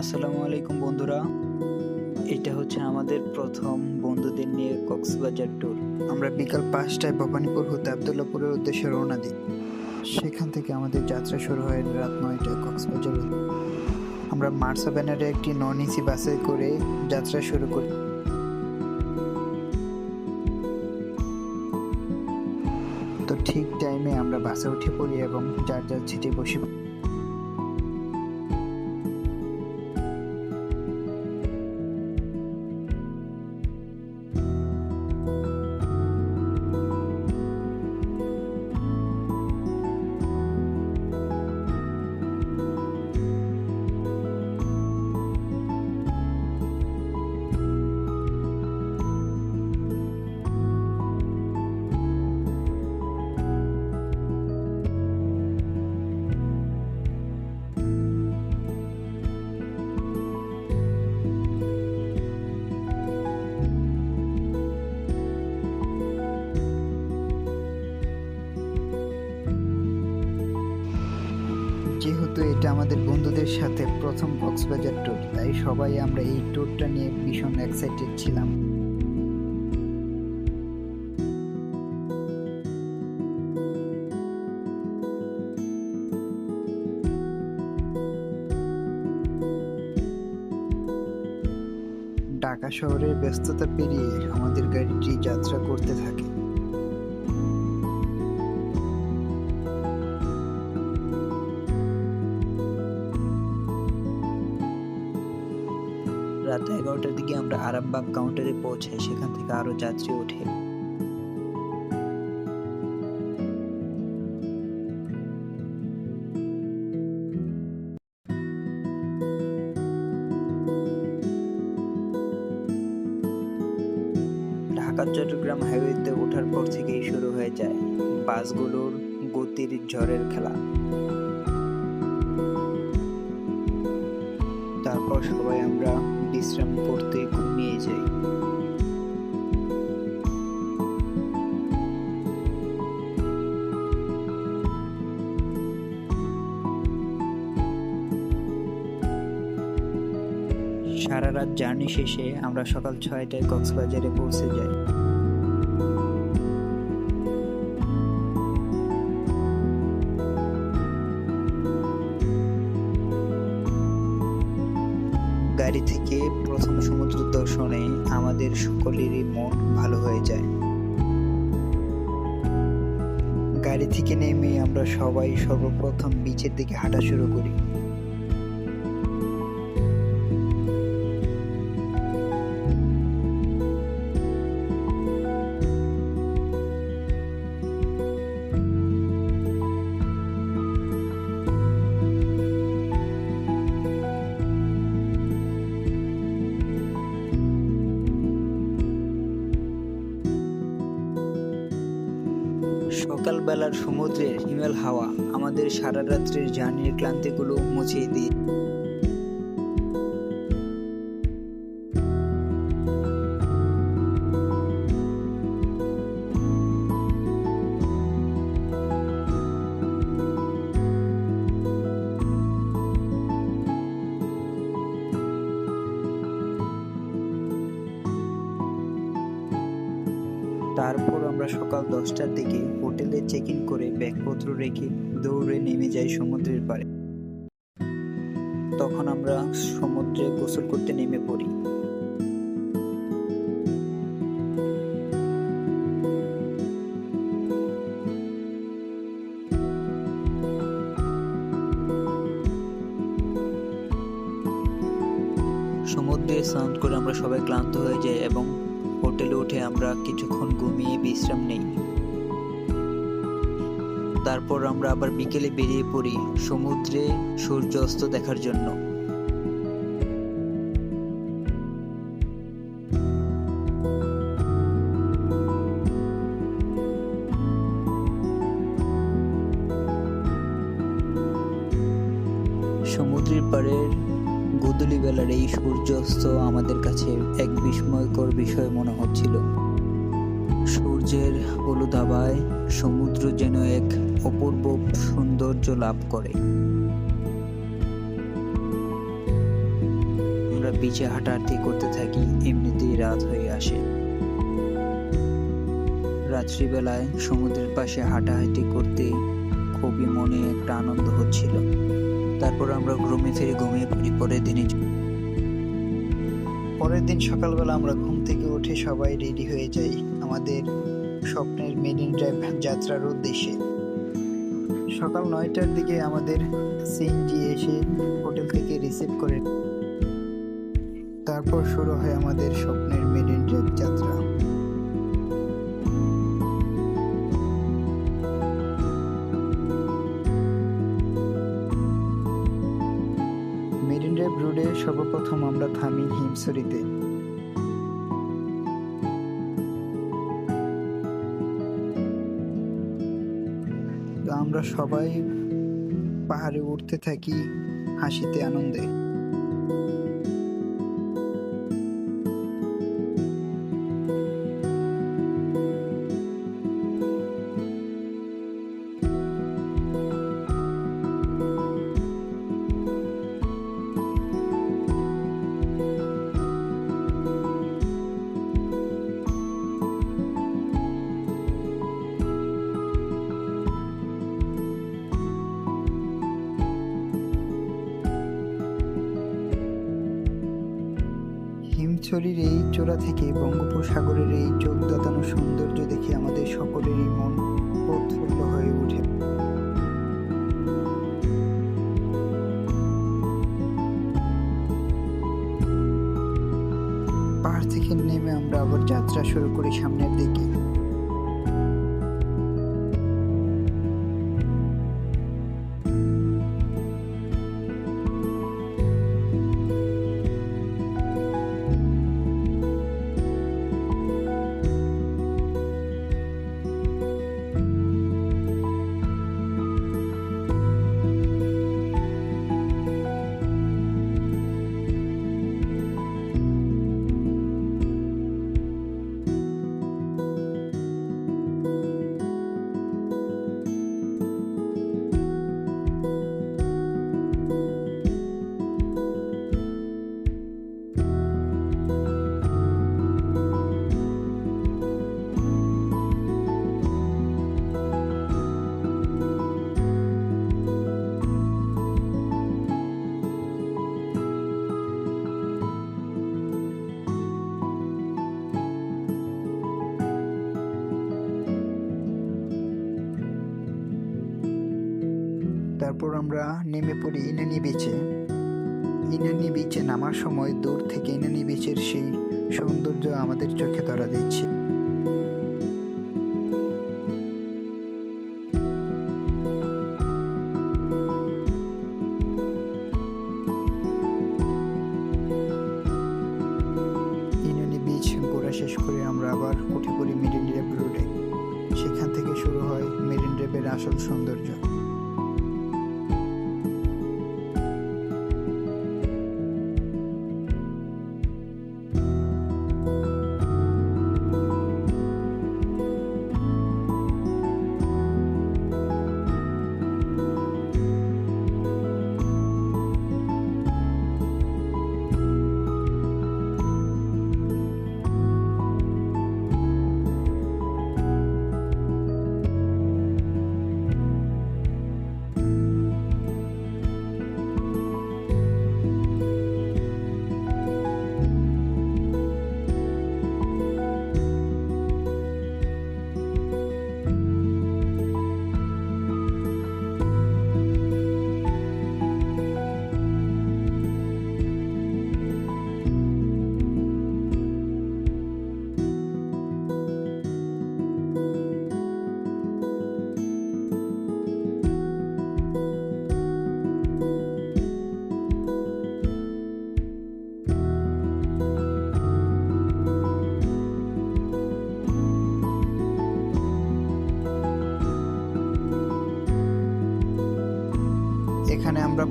আসসালামু আলাইকুম বন্ধুরা। এটা হচ্ছে আমাদের প্রথম বন্ধুদের নিয়ে কক্সবাজার ট্যুর আমরা বিকাল পাঁচটায় ভবানীপুর হতে আবদুল্লাপুরের উদ্দেশ্যে রওনা দিই। সেখান থেকে আমাদের যাত্রা শুরু হয় রাত নয়টায় কক্সবাজার। আমরা মার্সা ব্যানারে একটি নন এসি বাসে করে যাত্রা শুরু করি। তো ঠিক টাইমে আমরা বাসে উঠে পড়ি এবং যার যার সিটে বসে। আমাদের বন্ধুদের সাথে প্রথম কক্সবাজার ট্যুর তাই সবাই আমরা এই ট্যুরটা নিয়ে ভীষণ এক্সাইটেড ছিলাম। ঢাকা শহরের ব্যস্ততা পেরিয়ে আমাদের গাড়িটি যাত্রা করতে থাকে। এগারোটার দিকে আমরা আরামবাগ কাউন্টারে পৌঁছাই, সেখান থেকে আরও যাত্রী ওঠে। ঢাকা, চট্টগ্রাম হাইওয়েতে ওঠার পর থেকেই শুরু হয়ে যায় বাসগুলোর গতির ঝড়ের খেলা। তারপর সবাই আমরা বিশ্রাম করতে ঘুমিয়ে যাই। সারা রাত জার্নি শেষে আমরা সকাল ছয়টায় কক্সবাজারে পৌঁছে যাই। প্রথম সমুদ্র দর্শনে আমাদের সকলেরই মন ভালো হয়ে যায়। গাড়ি থেকে নেমে আমরা সবাই সর্বপ্রথম বিচের দিকে হাঁটা শুরু করি। সকালবেলার সমুদ্রের হিমেল হাওয়া আমাদের সারা রাত্রির জার্নির ক্লান্তিগুলো মুছিয়ে দিয়ে আমরা সকাল দশটার দিকে হোটেলে চেক ইন করে ব্যাগপত্র রেখে দৌড়ে নেমে যাই সমুদ্রের পাড়ে। তখন আমরা সমুদ্রে গোসল করতে নেমে পড়ি। সমুদ্রে স্নান করে আমরা সবাই ক্লান্ত হয়ে যাই এবং হোটেলে উঠে আমরা কিছুক্ষণ ঘুমিয়ে বিশ্রাম নেই। তারপর আমরা আবার বিকেলে বেরিয়ে পড়ি সমুদ্রে সূর্যাস্ত দেখার জন্য। সমুদ্রের পাড়ের গোধূলি বেলার এই সূর্যাস্ত আমাদের কাছে এক বিস্ময়কর বিষয় মনে হচ্ছিল। সূর্যের হলুদ সমুদ্র যেন এক অপূর্ব সৌন্দর্য লাভ করে। আমরা বিচে হাঁটাহাঁটি করতে থাকি, এমনিতেই রাত হয়ে আসে। রাত্রিবেলায় সমুদ্রের পাশে হাঁটাহাঁটি করতে খুবই মনে একটা আনন্দ হচ্ছিল। তারপর আমরা ঘুমে ফিরে ঘুমিয়ে পড়ি, পরের দিনে পরের দিন সকালবেলা আমরা ঘুম থেকে উঠে সবাই রেডি হয়ে যাই আমাদের স্বপ্নের মেরিন ড্রাইভ যাত্রার উদ্দেশ্যে। সকাল নয়টার দিকে আমাদের সিএনজি এসে হোটেল থেকে রিসিভ করে তারপর শুরু হয় আমাদের স্বপ্নের মেরিন ড্রাইভ সর্বপ্রথম আমরা থামি হিমসরিতে আমরা সবাই পাহাড়ে উঠতে থাকি হাসিতে আনন্দে। হিমছড়ির এই চোরা থেকে বঙ্গোপসাগরের এই চোখ সৌন্দর্য দেখে আমাদের সকলেরই মন প্রফুল্ল হয়ে ওঠে। পাহাড় থেকে নেমে আমরা আবার যাত্রা শুরু করি সামনের দিকে। তারপর আমরা নেমে পড়ি ইনানি বিচে ইনানি বিচে নামার সময় দূর থেকে ইনানি বিচের সেই সৌন্দর্য আমাদের চোখে ধরা দিচ্ছে। শেষ করে আমরা আবার পড়ি মেরিন ড্রাইভ রোডে। সেখান থেকে শুরু হয় মেরিন ড্রাইভের আসল সৌন্দর্য।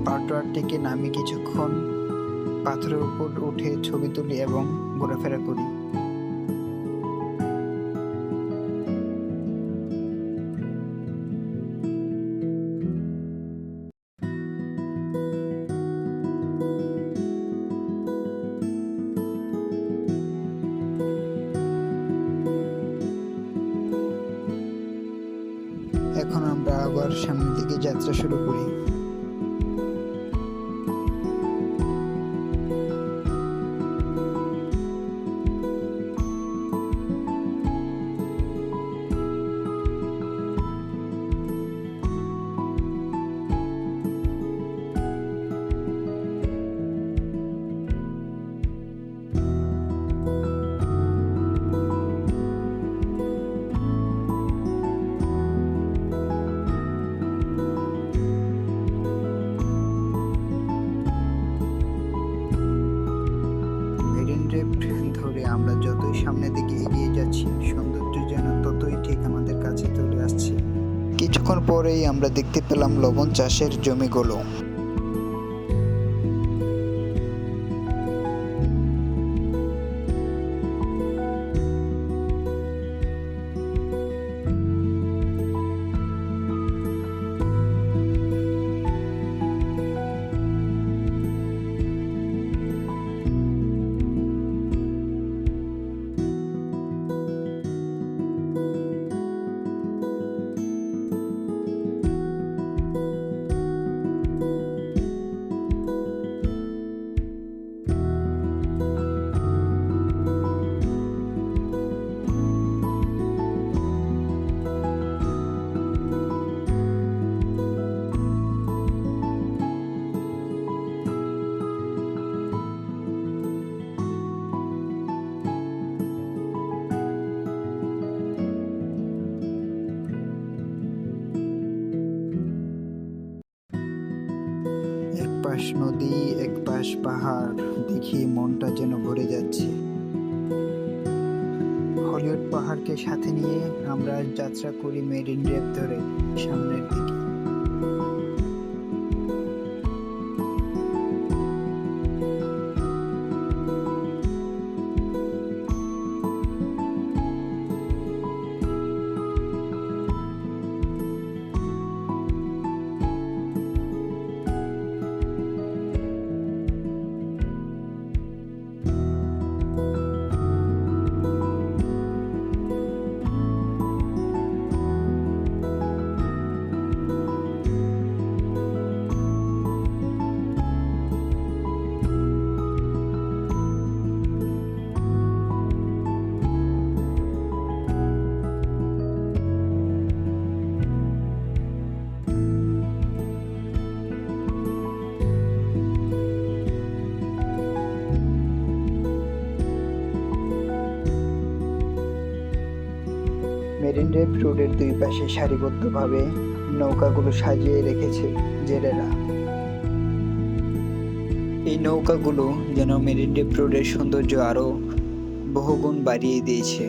পাটোয়ার থেকে নামি কিছুক্ষণ পাথরের উপর উঠে ছবি তুলি এবং ঘোরাফেরা করি। পরেই আমরা দেখতে পেলাম লবণ চাষের জমিগুলো। পাহাড়কে সাথে নিয়ে আমরা যাত্রা করি মেরিন ড্রাইভ ধরে সামনের দিকে। মেরিন ড্রাইভ রোডের দুই পাশে সারিবদ্ধভাবে নৌকাগুলো সাজিয়ে রেখেছে জেলেরা। এই নৌকাগুলো যেন মেরিন ড্রাইভ রোডের সৌন্দর্য আরও বহুগুণ বাড়িয়ে দিয়েছে।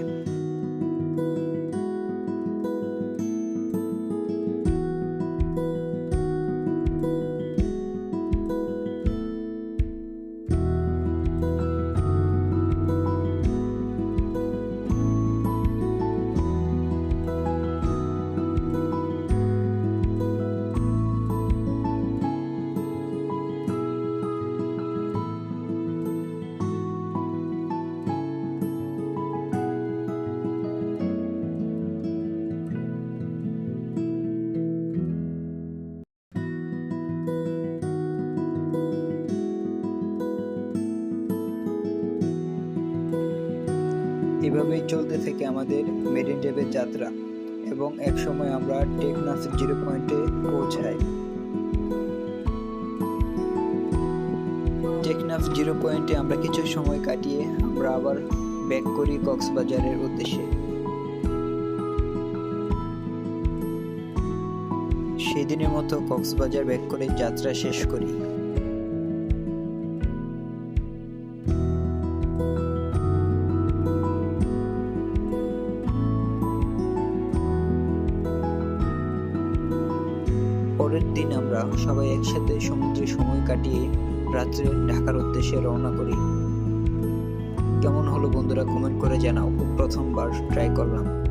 এভাবেই চলতে থাকে আমাদের মেরিন ড্রাইভের যাত্রা এবং এক সময় আমরা টেকনাফ জিরো পয়েন্টে পৌঁছাই। টেকনাফ জিরো পয়েন্টে আমরা কিছু সময় কাটিয়ে আমরা আবার ব্যাক করি কক্সবাজারের উদ্দেশ্যে। সেদিনের মতো কক্সবাজার ব্যাক করে যাত্রা শেষ করি। সবাই একসাথে সমুদ্রে সময় কাটিয়ে রাত্রে ঢাকার উদ্দেশ্যে রওনা করি। কেমন হলো বন্ধুরা কমেন্ট করে জানাও। প্রথমবার ট্রাই করলাম।